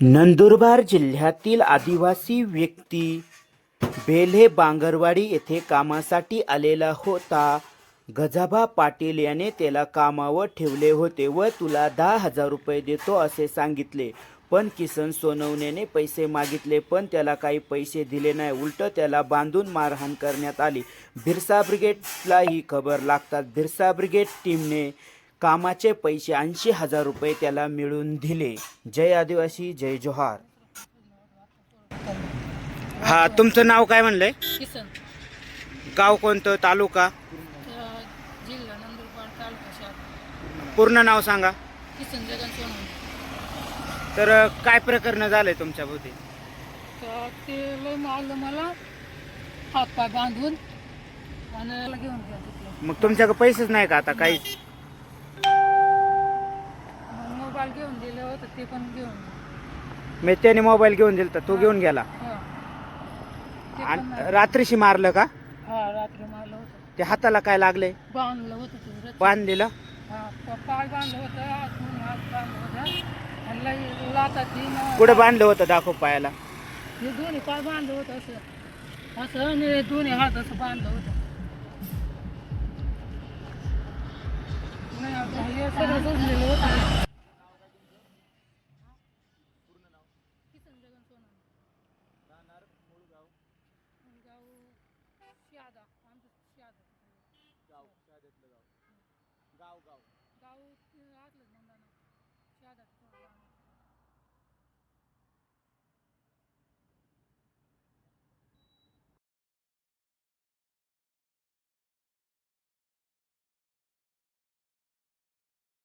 नंदुरबार जिल्ह्यातील आदिवासी व्यक्ती बेल्हे बांगरवाडी येथे कामासाठी आलेला होता. गजाबा पाटील याने त्याला कामावर ठेवले होते व तुला दहा हजार रुपये देतो असे सांगितले. पण किसन सोनवणेने पैसे मागितले पण त्याला काही पैसे दिले नाही. उलट त्याला बांधून मारहाण करण्यात आली. बिरसा ब्रिगेडला ही खबर लागतात बिरसा ब्रिगेड टीमने कामाचे पैसे ऐंशी हजार रुपये त्याला मिळून दिले. जय आदिवासी जय जोहार. हा तुमचं नाव काय म्हणलंय? किसन. गाव कोणतं? तालुका? अ, जिल्हा नंदुरबार तालुका शहर पूर्ण नाव सांगा. किसन जगन सोनवणे. तर अ, काय प्रकरण झालंय तुमच्या भोवती तर ते लय मारलं मला. हातपाय बांधून आणि मला घेऊन गेला मग तुमच्याकडे पैसेच नाही का आता? काहीच घेऊन दिलं होतं ते पण घेऊन. मी त्याने मोबाईल घेऊन दिला तो घेऊन गेला. हा. ते पण आणि नाही. रात्रीशी मारलं का? हा रात्री मारलं होतं. ते हाताला काय लागले? बांधलं होतं ते दिलं? हा प- पाय बांधलं होतं हात हात बांधलं होतं. आणि लई लाताची न- कुठं बांधलं होतं दाखव पायाला? हे दोन्ही पाय बांधलं होतं असं. असं आणि हे दोन्ही हात असं बांधलं होतं. नाही आता हे सगळं सुजलेलं होतं. शहादा आमचं शहादा गाव शहाद्यातलं गाव. गाव गाव. गाव आखलं